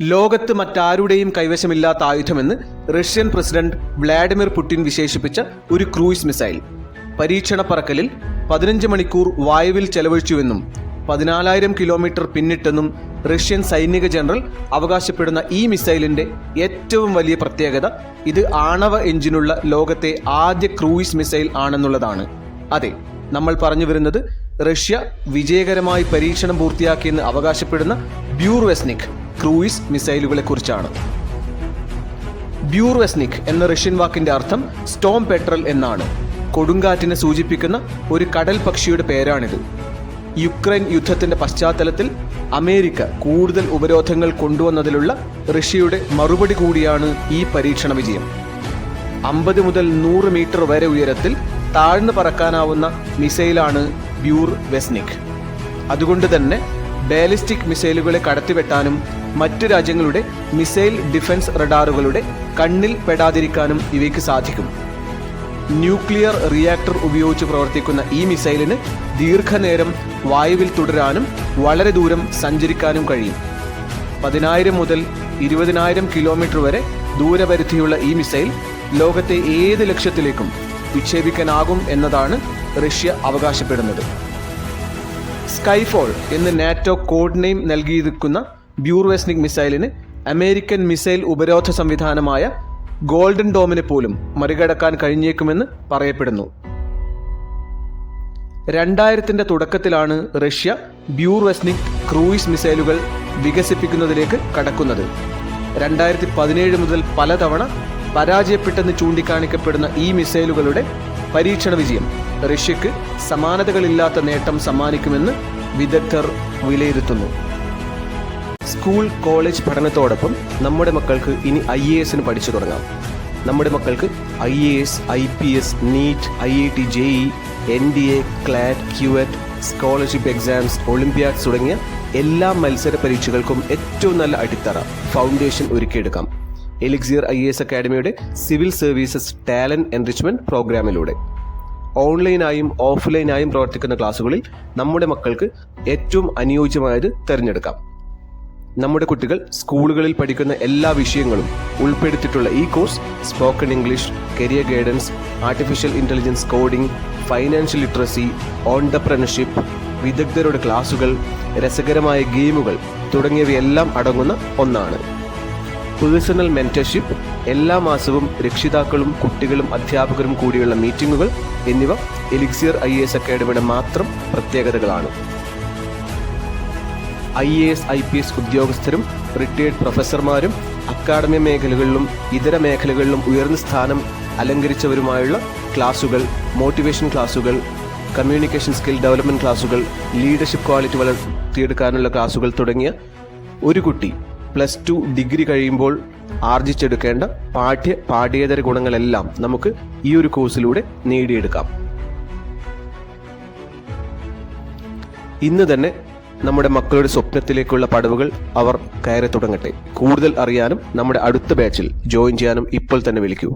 ലോകത്ത് മറ്റാരുടെയും കൈവശമില്ലാത്ത ആയുധമെന്ന് റഷ്യൻ പ്രസിഡന്റ് വ്ളാഡിമിർ പുടിൻ വിശേഷിപ്പിച്ച ഒരു ക്രൂയിസ് മിസൈൽ. പരീക്ഷണ പറക്കലിൽ പതിനഞ്ച് മണിക്കൂർ വായുവിൽ ചെലവഴിച്ചുവെന്നും പതിനാലായിരം കിലോമീറ്റർ പിന്നിട്ടെന്നും റഷ്യൻ സൈനിക ജനറൽ അവകാശപ്പെടുന്ന ഈ മിസൈലിന്റെ ഏറ്റവും വലിയ പ്രത്യേകത ഇത് ആണവ എഞ്ചിനുള്ള ലോകത്തെ ആദ്യ ക്രൂയിസ് മിസൈൽ ആണെന്നുള്ളതാണ്. അതെ നമ്മൾ പറഞ്ഞു വരുന്നത് റഷ്യ വിജയകരമായി പരീക്ഷണം പൂർത്തിയാക്കിയെന്ന് അവകാശപ്പെടുന്ന ബ്യൂർവെസ്നിക് ക്രൂയിസ് മിസൈലുകളെ കുറിച്ചാണ് ബ്യൂർവെസ്നിക് എന്ന റഷ്യൻ വാക്കിന്റെ അർത്ഥം സ്റ്റോം പെട്രൽ എന്നാണ്. കൊടുങ്കാറ്റിനെ സൂചിപ്പിക്കുന്ന ഒരു കടൽ പക്ഷിയുടെ പേരാണിത്. യുക്രൈൻ യുദ്ധത്തിന്റെ പശ്ചാത്തലത്തിൽ അമേരിക്ക കൂടുതൽ ഉപരോധങ്ങൾ കൊണ്ടുവന്നതിലുള്ള റഷ്യയുടെ മറുപടി കൂടിയാണ് ഈ പരീക്ഷണ വിജയം. അമ്പത് മുതൽ നൂറ് മീറ്റർ വരെ ഉയരത്തിൽ താഴ്ന്നു പറക്കാനാവുന്ന മിസൈലാണ് ബ്യൂർ വെസ്നിക്. അതുകൊണ്ട് തന്നെ ബാലിസ്റ്റിക് മിസൈലുകളെ കടത്തിവെട്ടാനും മറ്റു രാജ്യങ്ങളുടെ മിസൈൽ ഡിഫൻസ് റഡാറുകളുടെ കണ്ണിൽ പെടാതിരിക്കാനും ഇവയ്ക്ക് സാധിക്കും. ന്യൂക്ലിയർ റിയാക്ടർ ഉപയോഗിച്ച് പ്രവർത്തിക്കുന്ന ഈ മിസൈലിന് ദീർഘനേരം വായുവിൽ തുടരാനും വളരെ ദൂരം സഞ്ചരിക്കാനും കഴിയും. പതിനായിരം മുതൽ ഇരുപതിനായിരം കിലോമീറ്റർ വരെ ദൂരപരിധിയുള്ള ഈ മിസൈൽ ലോകത്തെ ഏത് ലക്ഷ്യത്തിലേക്കും വിക്ഷേപിക്കാനാകും എന്നതാണ് റഷ്യ അവകാശപ്പെടുന്നത്. സ്കൈഫോൾ എന്ന് നാറ്റോ കോഡ് നെയിം നൽകിയിരിക്കുന്ന ബ്യൂർവെസ്നിക് മിസൈലിന് അമേരിക്കൻ മിസൈൽ ഉപരോധ സംവിധാനമായ ഗോൾഡൻ ഡോമിനെ പോലും മറികടക്കാൻ കഴിഞ്ഞേക്കുമെന്ന് പറയപ്പെടുന്നു. രണ്ടായിരത്തിന്റെ തുടക്കത്തിലാണ് റഷ്യ ബ്യൂർവെസ്നിക് ക്രൂയിസ് മിസൈലുകൾ വികസിപ്പിക്കുന്നതിലേക്ക് കടക്കുന്നത്. രണ്ടായിരത്തി പതിനേഴ് മുതൽ പലതവണ പരാജയപ്പെട്ടെന്ന് ചൂണ്ടിക്കാണിക്കപ്പെടുന്ന ഈ മിസൈലുകളുടെ പരീക്ഷണ വിജയം റഷ്യക്ക് സമാനതകളില്ലാത്ത നേട്ടം സമ്മാനിക്കുമെന്ന് വിദഗ്ധർ വിലയിരുത്തുന്നു. സ്കൂൾ കോളേജ് പഠനത്തോടൊപ്പം നമ്മുടെ മക്കൾക്ക് ഇനി ഐ എ എസിന് പഠിച്ചു തുടങ്ങാം. നമ്മുടെ മക്കൾക്ക് I A S I P S NEET I I T J E N D A CLAT CUET scholarship exams olympiads തുടങ്ങിയ എല്ലാ മത്സര പരീക്ഷകൾക്കും ഏറ്റവും നല്ല അടിത്തറ ഫൗണ്ടേഷൻ ഒരുക്കിയെടുക്കാം. എലിക്സിയർ ഐ എസ് അക്കാഡമിയുടെ സിവിൽ സർവീസസ് ടാലന്റ് എൻറിച്ച്മെന്റ് പ്രോഗ്രാമിലൂടെ. ഓൺലൈനായും ഓഫ്ലൈനായും പ്രവർത്തിക്കുന്ന ക്ലാസ്സുകളിൽ നമ്മുടെ മക്കൾക്ക് ഏറ്റവും അനുയോജ്യമായത് തിരഞ്ഞെടുക്കാം. നമ്മുടെ കുട്ടികൾ സ്കൂളുകളിൽ പഠിക്കുന്ന എല്ലാ വിഷയങ്ങളും ഉൾപ്പെടുത്തിയിട്ടുള്ള ഈ course spoken English career guidance artificial intelligence coding financial literacy entrepreneurship വിദഗ്ധരുടെ ക്ലാസുകൾ രസകരമായ ഗെയിമുകൾ തുടങ്ങിയവയെല്ലാം അടങ്ങുന്ന ഒന്നാണ്. പേഴ്സണൽ മെന്റർഷിപ്പ് എല്ലാ മാസവും രക്ഷിതാക്കളും കുട്ടികളും അധ്യാപകരും കൂടിയുള്ള മീറ്റിങ്ങുകൾ എന്നിവ എലിക്സിയർ ഐ എസ് അക്കാഡമിയുടെ മാത്രം പ്രത്യേകതകളാണ്. I A S I P S ഉദ്യോഗസ്ഥരും റിട്ടയേർഡ് പ്രൊഫസർമാരും അക്കാഡമി മേഖലകളിലും ഇതര മേഖലകളിലും ഉയർന്ന സ്ഥാനം അലങ്കരിച്ചവരുമായുള്ള ക്ലാസുകൾ മോട്ടിവേഷൻ ക്ലാസുകൾ കമ്മ്യൂണിക്കേഷൻ സ്കിൽ ഡെവലപ്മെന്റ് ക്ലാസുകൾ ലീഡർഷിപ്പ് ക്വാളിറ്റി വളർത്തിയെടുക്കാനുള്ള ക്ലാസുകൾ തുടങ്ങിയ ഒരു കുട്ടി പ്ലസ് ടു ഡിഗ്രി കഴിയുമ്പോൾ ആർജിച്ചെടുക്കേണ്ട പാഠ്യ പാഠ്യേതര ഗുണങ്ങളെല്ലാം നമുക്ക് ഈ ഒരു കോഴ്സിലൂടെ നേടിയെടുക്കാം. ഇന്ന് തന്നെ നമ്മുടെ മക്കളുടെ സ്വപ്നത്തിലേക്കുള്ള പടവുകൾ അവർ കയറി തുടങ്ങട്ടെ. കൂടുതൽ അറിയാനും നമ്മുടെ അടുത്ത ബാച്ചിൽ ജോയിൻ ചെയ്യാനും ഇപ്പോൾ തന്നെ വിളിക്കൂ.